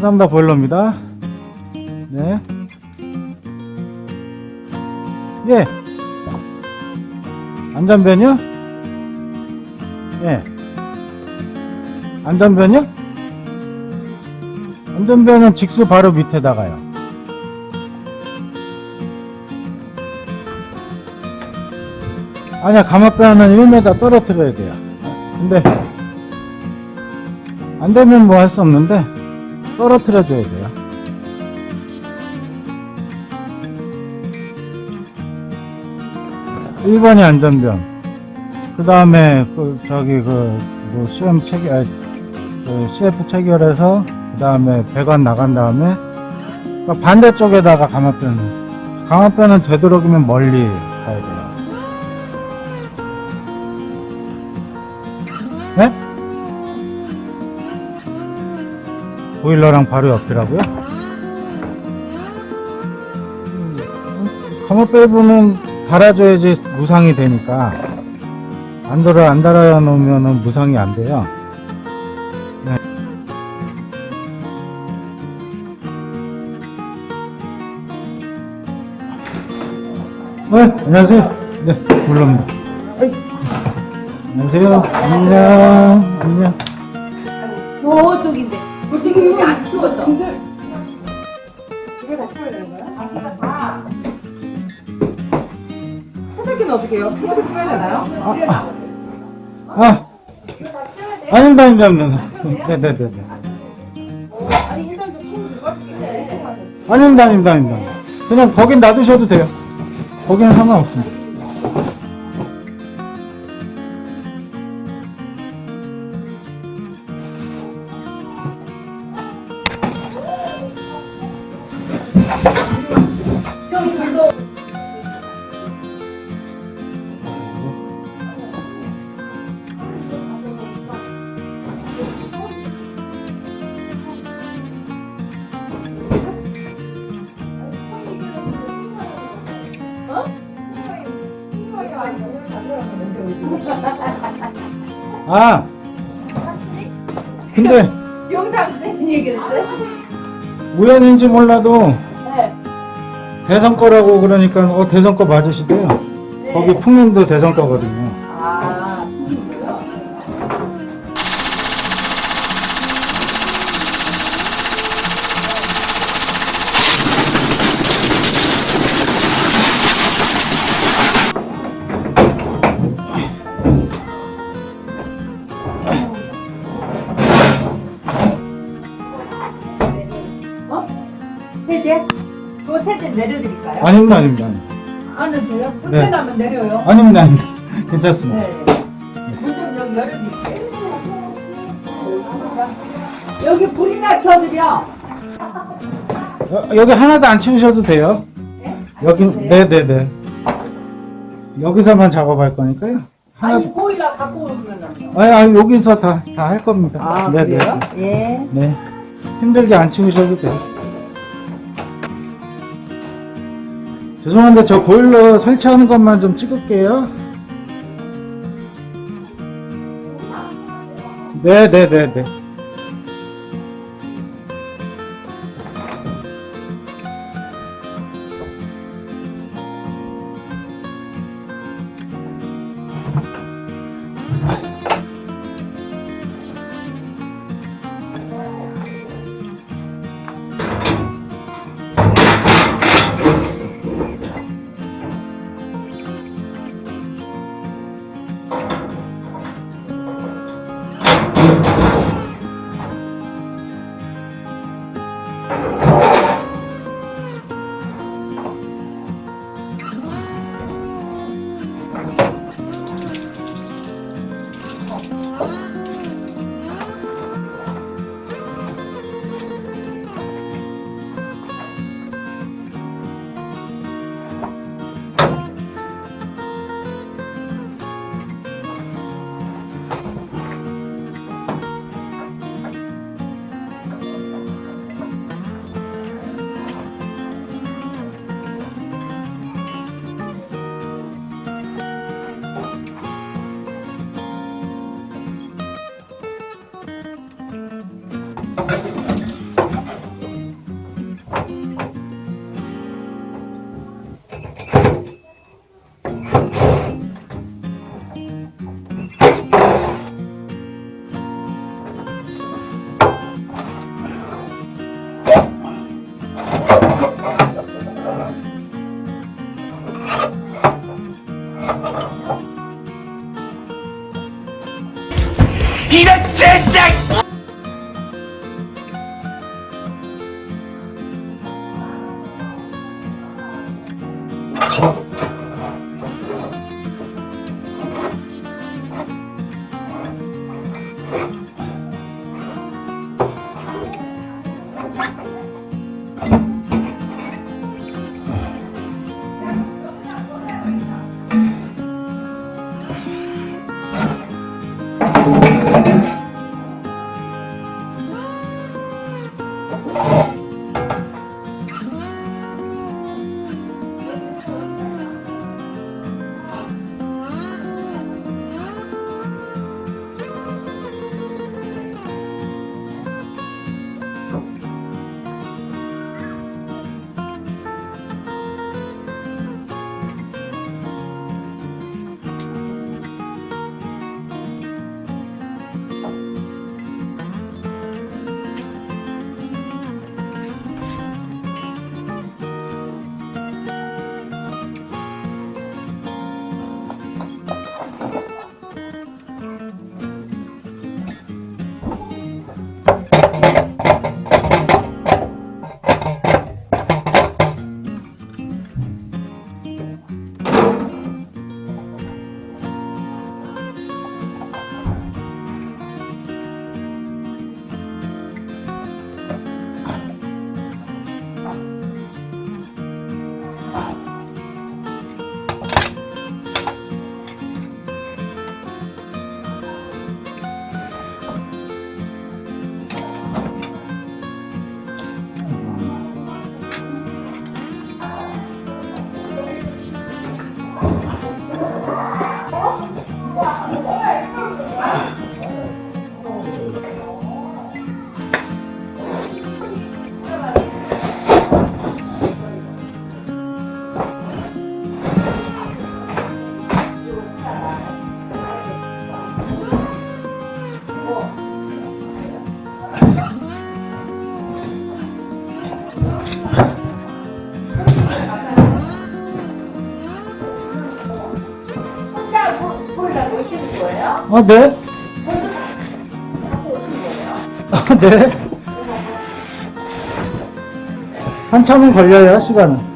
삼삼다 보일러입니다. 네. 예. 안전변이요? 예. 안전변이요? 안전변은 직수 바로 밑에다가요. 아니야, 가마뼈는 1m 떨어뜨려야 돼요. 근데, 안 되면 뭐 할 수 없는데, 떨어뜨려줘야 돼요. 일번이 안전변. 그 다음에, 그, 저기, 그, 뭐, 시험 체결, 아니, 그 CF 체결해서, 그 다음에 배관 나간 다음에, 그 반대쪽에다가 가마뼈는, 가마뼈는 되도록이면 멀리 가야 돼요. 보일러랑 바로 옆이라고요? 부분 달아줘야지 무상이 되니까 안 달아 안 달아 놓으면은 무상이 안 돼요. 네. 네, 안녕하세요. 네, 물론입니다. 안녕하세요. 안녕. 안녕. 저쪽인데. 저쪽이 여기 안. 이게 다 치워야 되는 거야? 아기가 다. 세탁기는 어떻게 해요? 피부를 풀어야 되나요? 아, 아. 아닙니다, 아닙니다, 아닙니다. 네 네 네네. 아니 일단 저손 들어갈 아닙니다, 아닙니다, 아닙니다. 그냥 거긴 놔두셔도 돼요. 거기는 상관없습니 아, 근데 영상 쓰는 얘기를 했어요? 우연인지 몰라도 네. 대선 거라고 그러니까 어 대선 거 맞으시대요. 네. 거기 풍림도 대선 거거든요. 아닙니다, 아닙니다. 안 해도 돼요? 불편하면 내려요. 아닙니다, 아닙니다. 괜찮습니다. 네. 문좀 여기 불이나 켜드려. 여, 여기 하나도 안 치우셔도 돼요. 네? 여기, 돼요? 네네 네. 여기서만 작업할 거니까요. 하나, 아니 보일러 갖고 오면 아니, 아니, 여기서 다, 다 할 겁니다. 아 네네. 그래요? 예. 네. 힘들게 안 치우셔도 돼요. 죄송한데 저 보일러 설치하는 것만 좀 찍을게요. 네네네네. 아, 네? 아, 네. 한참은 걸려요, 시간은.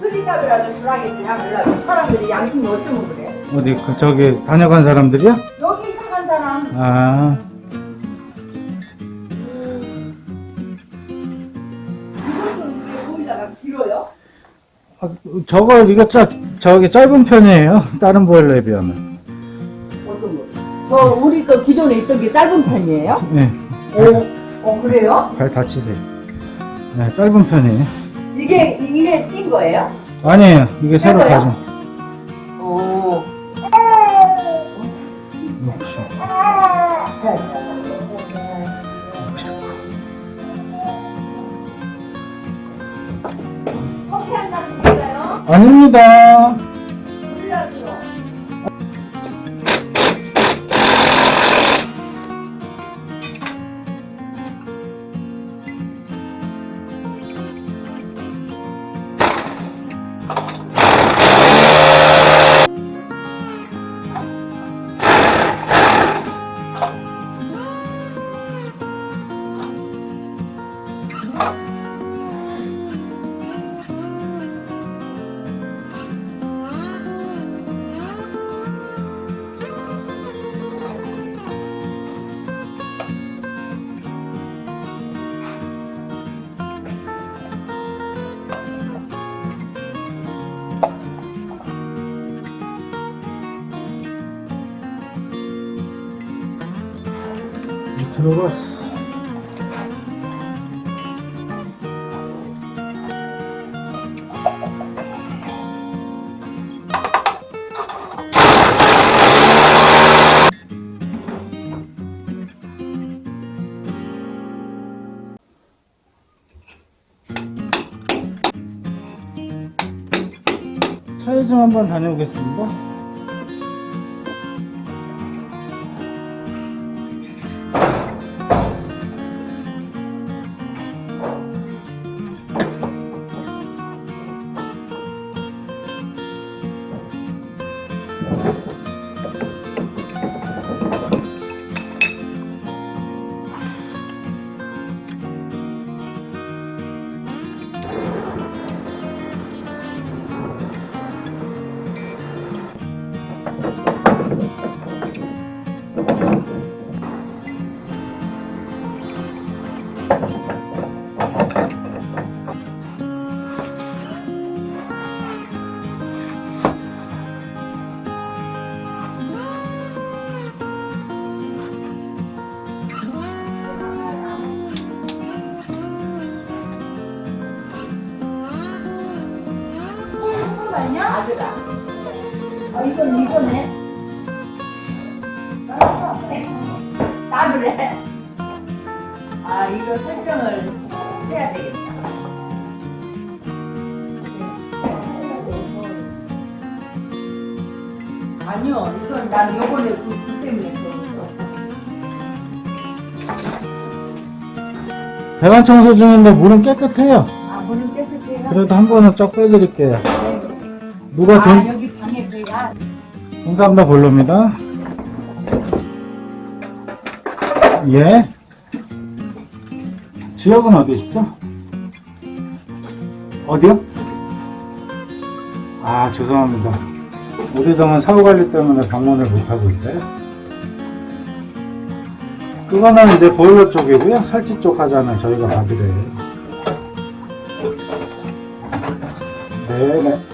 수리값이라도. 사람들이 양심이 어쩌면 그래. 어디, 그, 저기, 다녀간 사람들이요? 여기 이상한 사람. 아, 아, 저거, 이거 짜, 저기 짧은 편이에요. 다른 보일러에 비하면. 어떤 거? 저 우리 거 기존에 있던 게 짧은 편이에요? 예. 오, 어 그래요? 발 다치세요. 네, 짧은 편이에요. 이게 이게 띈 거예요? 아니에요. 이게 새로? 가진. 오. 역시. 커 아닙니다. 들어가. 차에 좀 한번 다녀오겠습니다. 아들아. 아, 이건 이거네. 나도 그래. 아, 이거 설정을 해야 되겠다. 아니요, 이건 난 요번에 그, 그 때문에. 배관 청소 중인데 물은 깨끗해요. 아, 물은 깨끗해요? 그래도 한 번은 쫙 빼드릴게요. 누가 아, 돈, 여기 방에 그야. 동상도 볼로입니다. 예. 지역은 어디시죠? 어디요? 아, 죄송합니다. 우리 동은 사후관리 때문에 방문을 못하고 있어요. 그거는 이제 보일러 쪽이고요. 설치 쪽 하자는 저희가 받으래요. 네네.